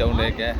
જવું રહે કે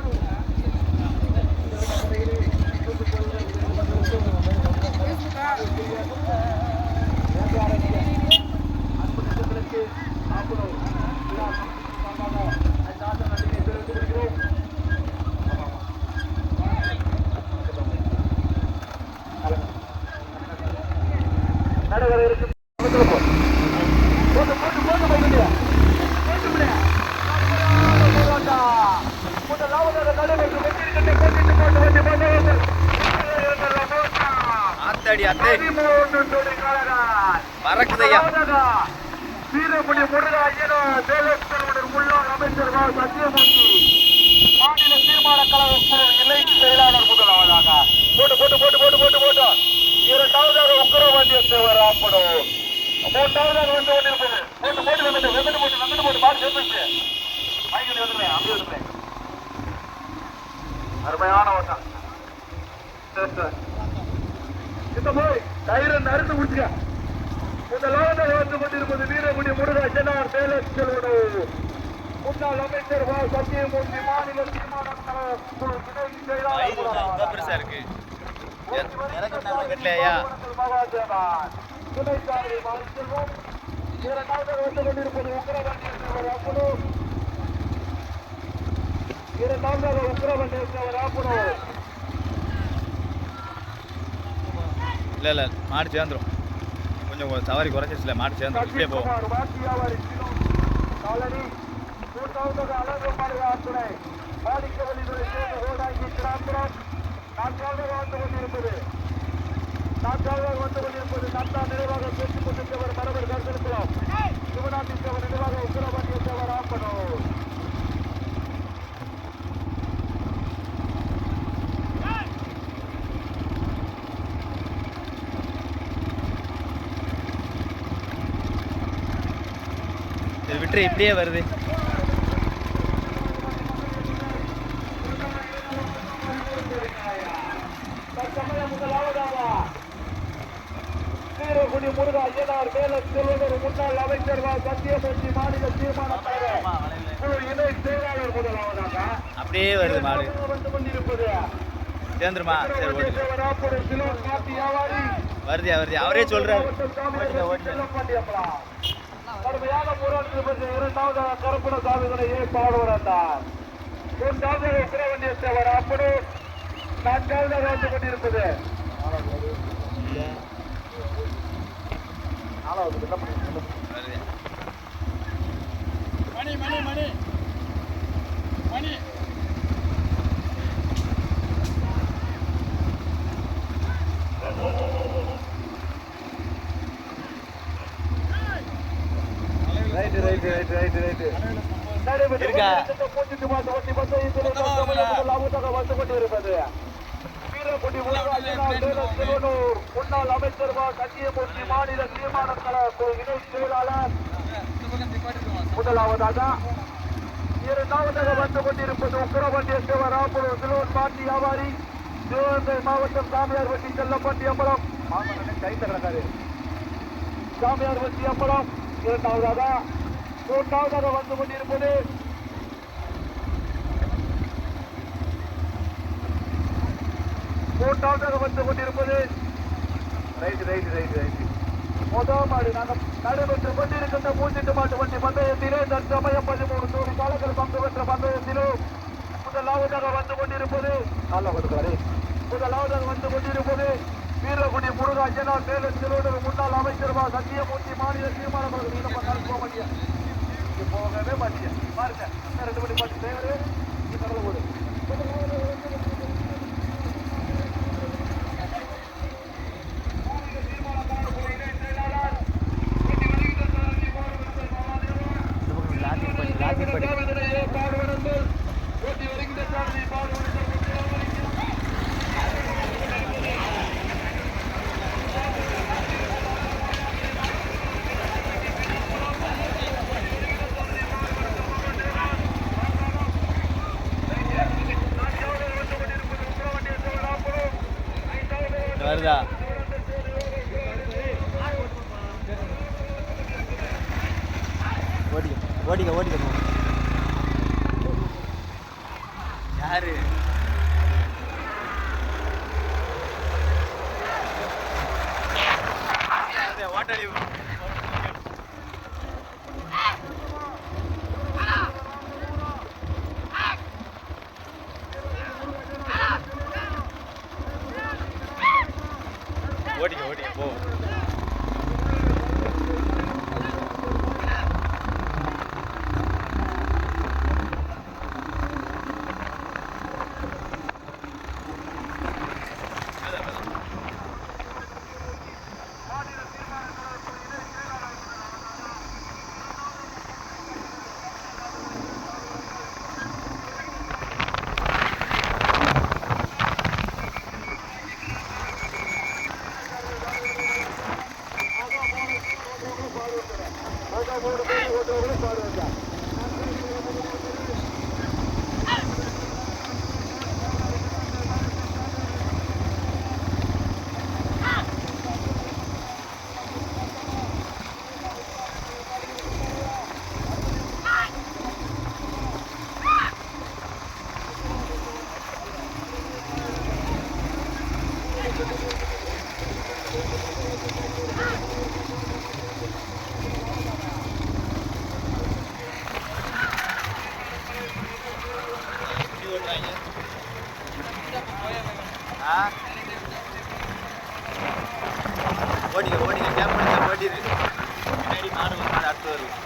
பறக்குதையா வீரமணி முருகா ஐயனோ தேவேஸ்வரனுடைய முன்னாள் அமைச்சர் சத்தியமூர்த்தி மாநில தீர்மான கழக குழு இணை செயலாளர் முதலாவதாக. போட்டு போட்டு போட்டு போட்டு போட்டு போட்டு. இரண்டாவதாக உக்கரவாண்டிய சேவர் ஆப்படும் மூன்றாவதாக வந்து கொண்டிருப்பது போட்டு போட்டு வந்துட்டு வெங்கட்டு போட்டு வெங்கட்டு போட்டு பாட்டு சேர்ந்துச்சு வந்துடுறேன் வந்துடுறேன் அருமையான ஓட்டம். சரி சார். இந்த போய். கயிறு நறுந்து குடிச்சுக்க முதலாவதாக வந்து கொண்டிருப்பது வீரகுடி முருகா சென்னார் சேலம் செல்வனு முன்னாள் அமைச்சர் வா சத்தியமூர்த்தி மாநில தீர்மான கழக குழு துணை செயலாளர் ரொம்ப முதலாவதாக. பெருசா இருக்கு. துணை சாரதி மாணிக்கெல்வம். இரண்டாவதாக வந்து கொண்டிருப்பது உக்கிரவண்டேஸ்வரர் அப்புனு. இரண்டாவதாக உக்கிரவண்டேஸ்வரர் இல்லை இல்லை மாடு சேர்ந்துரும் கொஞ்சம் சவாரி குறைச்சிச்சுல மாடு சேர்ந்துரும் இப்படியே போகும் சசிகுமார் வாத்தியாவாரி சிலோ. காலனி. மூன்றாவதாக அழகம்மாள் துணை. மாணிக்கவல்லிதுரை சேர்ந்த ஓடாங்கி திராம்பரம். நான்காவதாக வந்து கொண்டிருப்பது நான்காவதாக வந்து கொண்டிருப்பது நத்தா நினைவாக பேசிக் கொண்டிருந்தவர் மரபர் கருத்திருக்கலாம் சிவநாட்டித்தவர் நினைவாக உக்கிரவாண்டியத்தவர் ஆப்பனூர் விட்டுரு இப்படியே வருது. முன்னாள் அமைச்சர் சத்தியமூர்த்தி மாநில தீர்மான தலைவர் குழு இணை செயலாளர் முதலாவதாக அப்படியே வருது மாடு. வந்து கொண்டிருப்பது சேர்ந்துருமா? சரி ஓட்டு வருதியா வருதியா அவரே சொல்றாரு. கடுமையாக போராட்டத்தில் பெற்ற இரண்டாவது கருப்பண சாமிகளையே ஏற்பாடு வந்தார் மூன்றாவதாக உக்கிரவண்டிய தேவர் அப்படி நான்காவது வந்து கொண்டிருப்பது. மணி மணி மணி. மணி. ரைட் ரைட் ரைட் ரைட் இருக்கா? முன்னாள் அமைச்சர் கட்டியமூர்த்தி மாநில தீர்மான இணை செயலாளர் முதலாவதாக இரண்டாவதாக வந்து கொண்டிருப்பது உக்கரவண்டிய சிவராமபுரம் சிலோன் பாட்டி வியாபாரி சிவகங்கை மாவட்டம் சாமியார் வட்டி செல்லப்பட்டி அம்பலம் சாமியார் வட்டி அம்பலம் இரண்டாவதாக மூன்றாவதாக வந்து கொண்டிருப்பது. மூன்றாவதாக வந்து கொண்டிருப்பது. ரைட் ரைட் ரைட் ரைட் முதல் மாடு நாங்கள் நடைபெற்று கொண்டிருக்கின்ற மூன்று மாட்டு வண்டி பந்தயத்திலே தற்சமயம் பதிமூணு நூறு காலங்கள் பங்கு பெற்ற பந்தயத்திலும் முதலாவதாக வந்து கொண்டிருப்பது. நல்லா கொடுக்கிறாரு முதலாவதாக வந்து கொண்டிருப்பது. வீரகுடி முருகா மேலும் முன்னாள் அமைச்சர் சத்தியமூர்த்தி மாநில தீர்மானம் போகவே மாட்டியா பாருங்க ரெண்டு மணி பாட்டு தேவரு கடலை போடு. ஓடிங்க ஓடிங்க கேப் பண்ணி ஓடிடு. பின்னாடி மாடு வந்து அடுத்து வருவோம்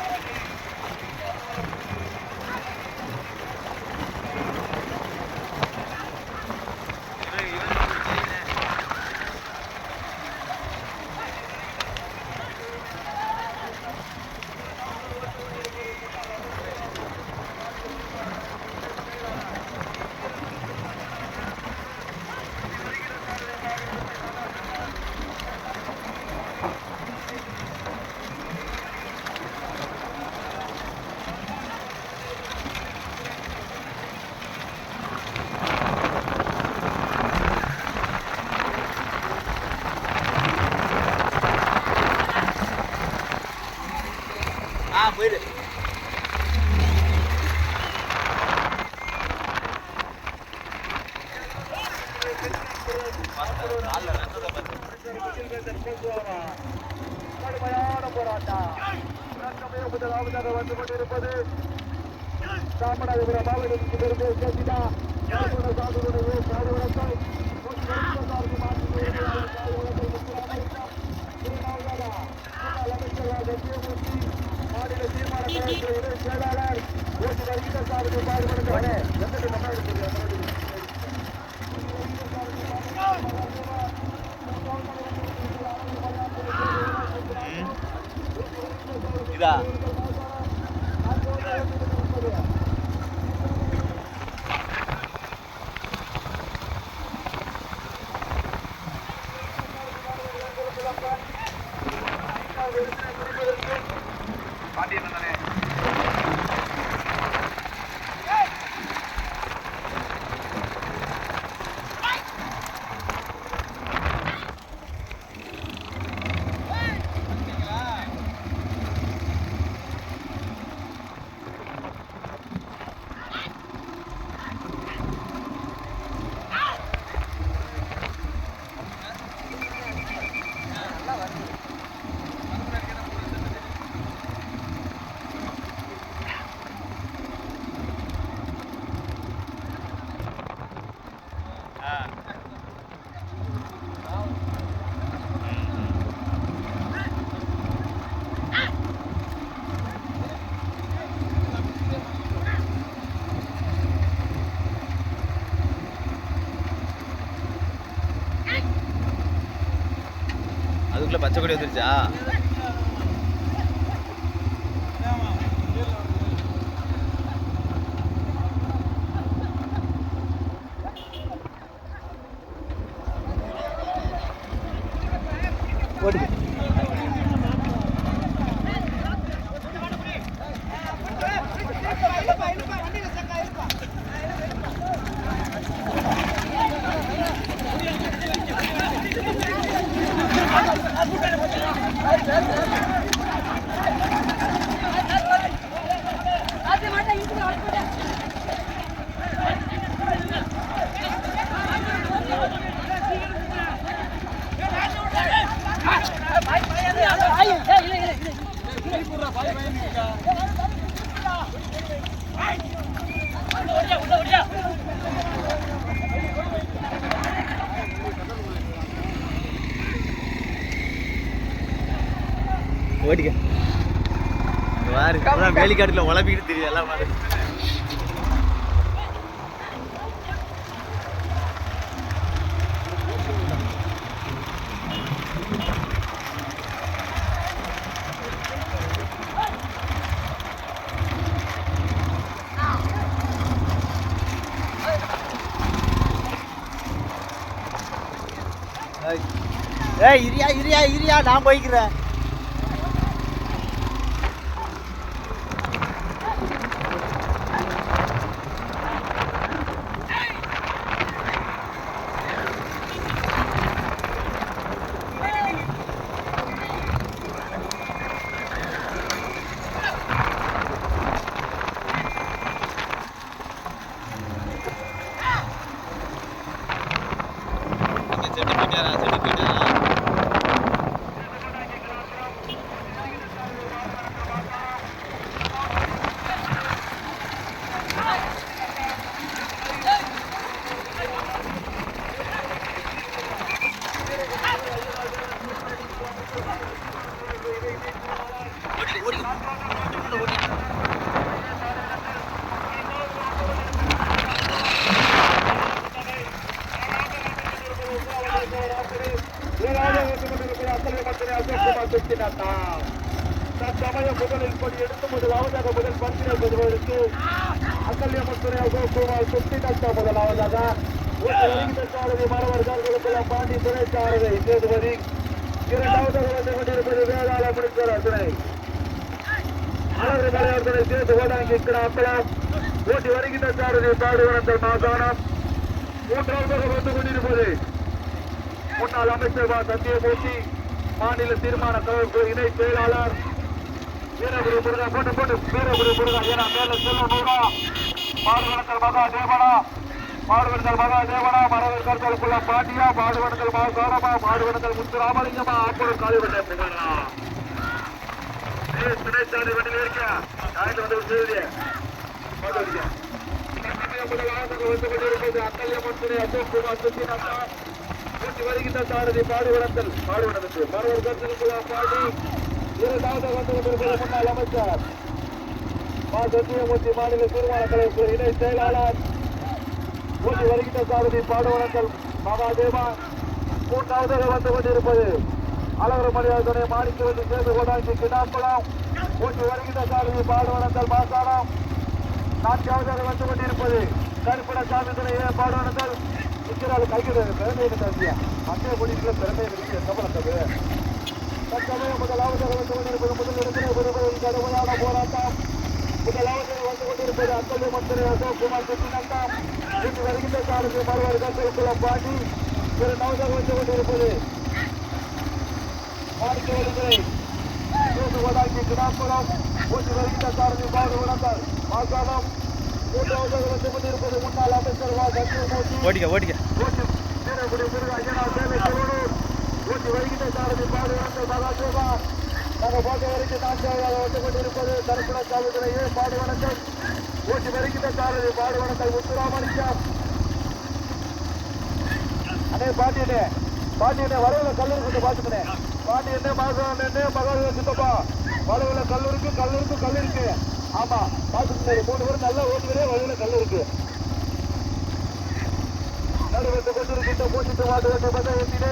செயலாளர் பாடுபடுத்தாங்க அதுக்குள்ளே பச்சை கொடி வந்துருச்சா? இப்பதான் வேலிக்காட்டுல உழப்பிக்கிட்டு தெரியுது எல்லாம் ஏய் இரியா இரியா இரியா நான் போய்க்கிறேன். முதலாவதாக சாரதி மாணவர்களுக்கெல்லாம் பாண்டி துணை சாரதி சேதுபதி. இரண்டாவதாக வந்து கொண்டிருப்பது வேளாள முடிச்சர் துணை அழகு மலையாளர்களை சேர்த்து ஓடாங்கி கிராப்பலம் ஓட்டி வருகின்ற சாரதி பாடுவனங்கள் மாகாணம். மூன்றாவதாக வந்து கொண்டிருப்பது முன்னாள் அமைச்சர் வா சத்தியமூர்த்தி மாநில தீர்மான கழக இணை செயலாளர் வீரபுரி முருகா போட்டு போட்டு வீரபுரி முருகா ஏன்னா மேல செல்வ நூறா பாடுவனங்கள் மகா தேவனா. மாடுவனங்கள் மகா தேவனா மரவர்கள் தொழுக்குள்ள பாண்டியா மாடுவனங்கள் மகா சோரமா பாடுவனங்கள் முத்துராமலிங்கமா ஆப்பூர் காலிவட்டை புகழா ஏய் துணைச்சாலை வண்டியில் இருக்க. நாளைக்கு வந்து செய்தி வருகின்ற சாரதி பாடுவனங்கள் பாடுவனத்துக்கு மரவர் பாடி இரண்டாவது வந்து கொண்டிருப்பது முன்னாள் அமைச்சர். மாநில தீர்மான இணை செயலாளர். கூட்டி வருகின்ற சாதனை பாடுவனங்கள் மகாதேவா மூன்றாவதாக வந்து கொண்டிருப்பது. அழகர் மரியாதை மாணிக்க வந்து சேர்ந்து கொண்டாந்து கிடாம்பலம். கூட்டி வருகின்ற சாதனை பாடுவனங்கள் மாசாரம். நான்காவதாக வந்து கொண்டிருப்பது. கருப்பட சாமி துணை பாடுவனங்கள். நிற்கிறாள் கைகிறது பெருமை தம்பியா மத்திய குடிக்குள்ள பெருமை இருக்கு சம்பளத்தது தற்சமயம் முதலாவதாக வந்து கொண்டிருப்பது முதல் இடத்திலே பெறுவதில் கடுமையான போராட்டம். முதலாவதாக வந்து கொண்டிருப்பது அக்கல்வி மந்திரி அசோக் குமார் சுத்தினந்தம் இன்று வருகின்ற காலத்தில் மறுவர் கருத்துக்குளம் பாண்டி. இரண்டாவதாக வந்து கொண்டிருப்பது மாணிக்கவல்களை வழங்கி கிடாப்புறம் ஒன்று வருகின்ற சாரதி பாடுவனங்கள் மாசானம் மூன்றாவதாக வந்து கொண்டிருப்பது முன்னாள் அமைச்சர் வா. சத்தியமூர்த்தி ஓடிக்க ஓடிக்க. வீரகுடி முருகா திருவள்ளூர் வருகின்ற நாங்கள் பார்க்க வரைக்கும் நான்காவதாக வந்து கொண்டிருப்பது தரப்புட சாலைகளை ஏ பாடுவனங்கள் ஓட்டி வருகின்ற சாரதி பாடுவனங்கள் முத்துராமலிங்கம் அதே பாண்டியனே பாண்டியனே வரவுல கல்லூரிக்கு பார்த்துக்கணே பாண்டியனே மாசம் மகாதேவ சித்தப்பா வரவுல கல்லூரிக்கு கல்லூரிக்கு கல்லூரிக்கு இருக்கு ஆமா பார்த்துக்கணே மூணு பேரும் நல்லா ஓட்டுகிறே வழியில கல்லூரிக்கு இருக்கு கொண்டிருக்கின்ற மூச்சிட்டு மாட்டு வண்டி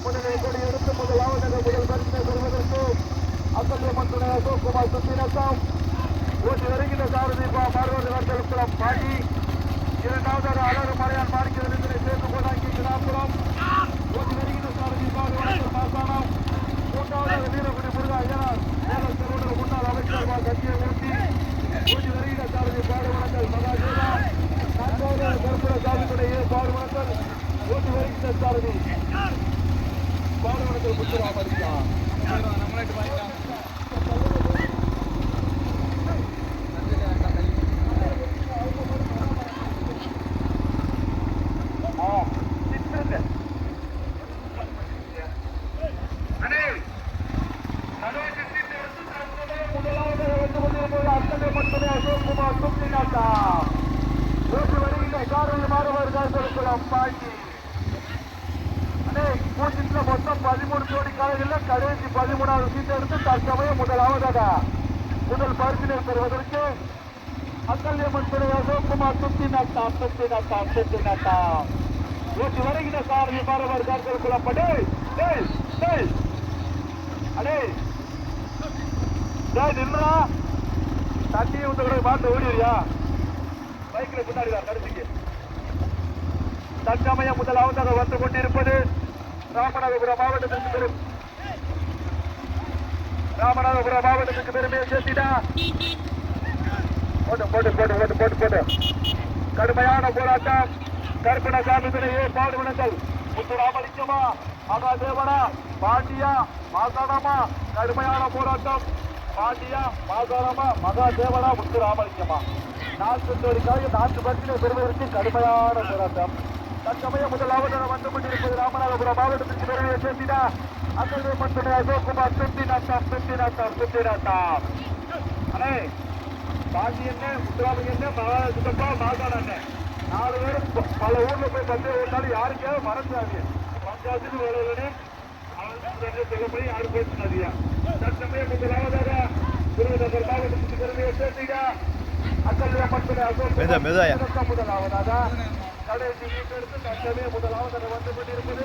முன்னிலை கொடி எடுத்து முதலாவதாக முதல் பரிசினை பெறுவதற்கு அக்கல்யம்மன் துணை அசோக் சுத்தினத்தம் ஓட்டி வருகின்ற சாரதி மாறுவது வர்த்தகம் பாண்டி இரண்டாவதாக அழகு மலையான் மாணிக்கிறதை சேர்த்து கொண்டாங்கி கிடாப்புறம் ஓட்டி வருகின்ற சாரதி மாசானம் மூன்றாவதாக வீரகுடி முருகா ஐயனார் மேல செல்வனர் முன்னாள் அமைச்சர் வா சத்தியமூர்த்தி ஓட்டி வருகின்ற சாரதி பாடுவனங்கள் சாதிக்குடைய பாடுவனங்கள் ஓட்டி வருகின்ற சாரதி பாடுவனங்கள் ஆ, சிற்றுங்க. அண்ணே, நடுவத்தை சீட்டு எடுத்து தற்போது முதலாவதாக வந்து கொண்டிருப்பது அத்தனை மட்டுமே அசோக்குமார் சுப்ரீநாத்தா ஓட்டு வருகின்ற காரணி மாறுவார் காசலுக்குளம் பாண்டி அண்ணே பூச்சிட்டு மொத்த மொத்தம் பதிமூணு ஜோடி காலையில் கடைசி பதிமூணாவது சீட் எடுத்து தற்சமயம் முதலாவதாக முதல் பரிசினை பெறுவதற்கு அக்கல்யம்மன் துறை அசோக்குமார் சுத்தி நட்டா சுத்தி நட்டா சுத்தி நட்டா நேற்று வருகிற சாரதி பரவர் கார்கள் குழப்படே டேய் அடே. டேய் நின்றா தண்ணி வந்து பார்த்து ஓடிறியா பைக்கில் பின்னாடி வா கடைசிக்கு. தற்சமயம் முதலாவதாக வந்து கொண்டிருப்பது ராமநாதபுரம் மாவட்டத்திற்கு பெரும் ராமநாதபுரம் மாவட்டத்துக்கு பெருமையை சேர்த்திடா போட்டு போட்டு போட்டு போட்டு போட்டு போட்டு. கடுமையான போராட்டம். கருப்பணசாமி துணையே பாடுபடுங்கள் முத்துராமலிங்கமா மகாதேவனா பாண்டியா மாசாணமா கடுமையான போராட்டம். பாண்டியா மாசாணமா மகாதேவனா முத்துராமலிங்கமா நான்கு ஜோடிக்காக நான்கு பத்தினை பெறுவதற்கு கடுமையான போராட்டம். தற்சமயம் முதலாவது வந்து கொண்டிருப்பது ராமநாதபுரம் மாவட்டத்திற்கு பெருமையை சேர்த்தினா அங்கே மட்டுமே அசோக்குமார் நாட்டம் சுத்தி நாட்டம் அண்ணே பாண்டி என்ன முத்துராமி என்ன மகாசித்தப்பா மாகாண அண்ணன் நாலு பேரும் ப- பல ஊர்ல போய் பந்தயம் ஓட்டாலும் யாருக்காவது மறந்துடாதீங்க. பஞ்சாயத்துக்கு வேலைன்னு சொல்லப்படி யாரும் பேசினாதியா தற்சமயம் முதலாவதாக விருதுநகர் மாவட்டத்துக்கு பெருமையை சேர்த்தீங்க அக்கல்யா மட்டுமே. அசோக் முதலாவதாக கடைசி வீட்டு எடுத்து தற்சமயம் முதலாவதாக வந்து கொண்டிருப்பது.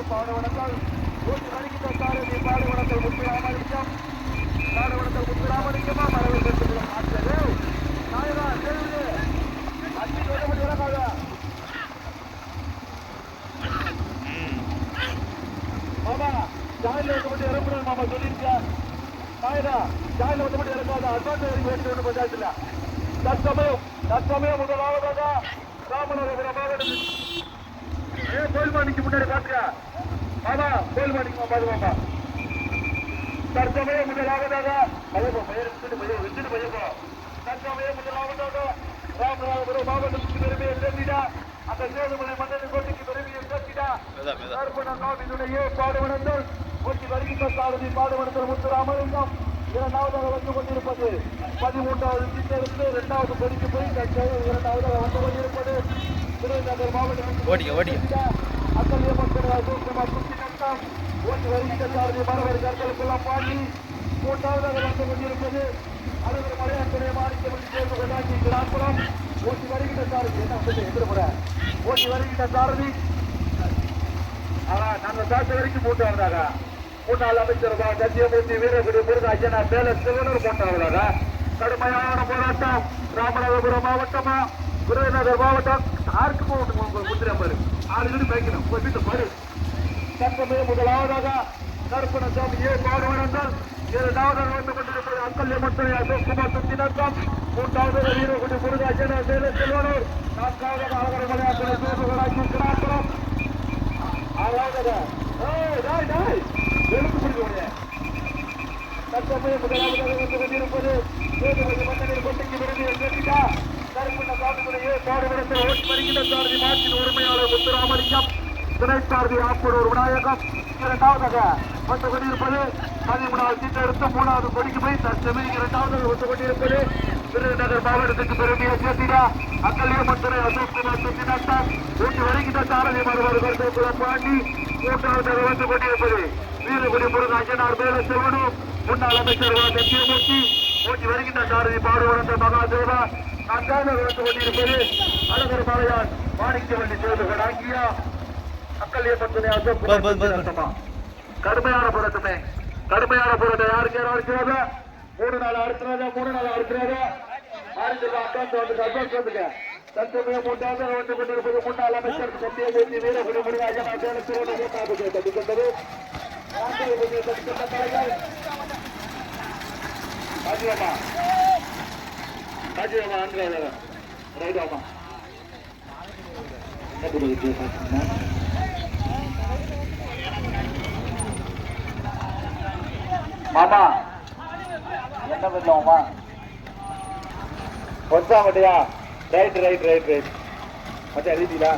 சாமி துணையே பாடுவனங்கள் வலிக்கிட்ட சாரதி பாடுவனங்கள் முத்துராமலிங்கம் பாடுவனங்கள் முத்துராமலிங்கமா மரவில் பெற்றுள்ள மாற்றது நாயகா அஞ்சு மாமா ஜாயில வந்து மட்டும் இறங்குறேன் மாமா சொல்லியிருக்கேன் நாயகா ஜாயில வந்து மட்டும் அட்வான்ஸ் இறங்கி வேண்டிய பஞ்சாயத்துல. தற்சமயம் தற்சமயம் முதலாவதாக ராமநாதபுரம் மாவட்டத்தில் ஏ கோயில்மாணிக்கு முன்னாடி பாத்துக்க. மாமா கோயில்மாணிக்கு பாதுகாப்பா தற்சமயம் முதலாவதாக பையன் விட்டுட்டு பையன் விட்டுட்டு பையப்போ தற்சமயம் முதலாவதாக ராமநாதபுரம் மாவட்டத்துக்கு பெருமையை சேர்த்திடா அந்த சேதுமலை மன்னன் கோட்டைக்கு பெருமையை சேர்த்திடா காவினுடைய பாடுவனங்கள் ஒட்டி வருகின்ற சாரதி பாடுவனங்கள் முத்துராமலிங்கம் இரண்டாவதாக வந்து கொண்டிருப்பது. பதிமூன்றாவது சீட்டிலிருந்து இரண்டாவது படிக்கு போய் இரண்டாவதாக வந்து கொண்டிருப்பது. ஓடிக்க ஓடிக்க அக்கல்ய மக்கள் அசோக்குமார் சுத்தி ஓட்டி வருகின்ற சாரதி மரவர் கற்களுக்கெல்லாம் பாடி மூன்றாவதாக வந்து கொண்டிருப்பது அலுவலர் மலையாட்டுடைய மாணிக்கம் சேர்ந்து கொண்டாடி கிராமப்புறம் ஓட்டி வருகின்ற சாரதி என்ன வந்து ஓட்டி வருகின்ற சாரதி ஆனால் நாங்க சாத்த வரைக்கும் மூன்றாவதாக முன்னாள் அமைச்சர் சத்தியமூர்த்தி வீரகுடி முருகாஜனா மேல சிவனர் மூன்றாவதாக கடுமையான போராட்டம். ராமநாதபுரம் மாவட்டமா? விருதுநகர் மாவட்டம்? ஆருக்கு மாவட்டம் முத்திரை பாரு ஆறு வீடு வைக்கணும் ஒரு வீட்டு பாரு. தற்போது முதலாவதாக கருப்பணசாமி ஏ பாடுவனங்கள் இரண்டாவதாக நடந்து கொண்டிருப்பது அக்கல்ய மந்திரி அசோக்குமார் சுத்தினக்கம் மூன்றாவதாக வீரகுடி முருகாஜனா மேல செல்வனூர். நான்காவதாக அழகரமலை அக்கறை சோழராஜி கிராமப்புறம் ஆறாவதாக எழுத்து பிடிக்கக்கூடிய தற்சமயம் முதலாவதாக வந்து கொண்டிருப்பது பாடுபடத்தில் ஓட்டி வருகின்ற சாரதி மாற்றின் உரிமையாளர் முத்துராமலிங்கம். துணை சாரதி ஆப்பூர் விநாயகம். இரண்டாவதாக வந்து கொண்டிருப்பது பதிமூணாவது மூணாவது கொடிக்கு போய் தற்சமயம் இரண்டாவதாக வந்து கொண்டிருப்பது விருதுநகர் மாவட்டத்துக்கு பெருமையை சேர்த்திடா அக்கல்ய மந்திரி அசோக்குமார் ஊட்டி வருகின்ற சாரதி மருவர் கருத்துக்குளம் பாண்டி மூன்றாவதாக வந்து கொண்டிருப்பது வீரகுடி முருகன் அய்யனார் மேல செல்வனும் முன்னாள் அமைச்சர் சத்தியமூர்த்தி ஊட்டி வருகின்ற சாரதி பாடுவந்த மகாதேவா நான்காவது வந்து கொண்டிருப்பது அழகர் மலையான் மாணிக்கவள்ளி சேதுகள் ஆங்கியா போ, போ. கடுமையான போராட்டமே. கடுமையான போராட்டம். யாருக்கு யாரும் இருக்கிறாங்க மூணு நாள் அடுத்துறாங்க மூணு நாள் அடுத்துறாங்க ஆறு அட்வான்ஸ் வந்து அட்வான்ஸ் வந்துங்க தற்சமயம் மூன்றாவது வந்து கொண்டிருப்பது முன்னாள் அமைச்சர் சத்தியமூர்த்தி வீரகுடி முருகாஜன் அத்தியானத்திரோடு மூன்றாவது தடுக்கின்றது தடுக்கின்ற தலைவர். ராஜியம்மா அன்றாவது ரைடாமா என்ன மாமா என்ன பண்ணுவோமா ஒன்சா மட்டையா ரைட் ரைட் ரைட் ரைட் மச்சா எழுதிட்டீங்களா?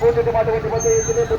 పూజిత పూజిత